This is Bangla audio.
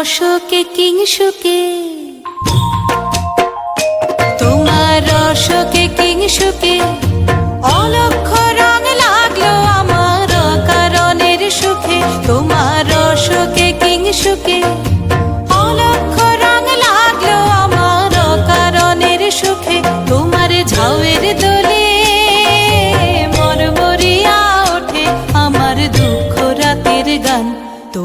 রসকে কিংসুকে তোমার অশোকে কিংসুকে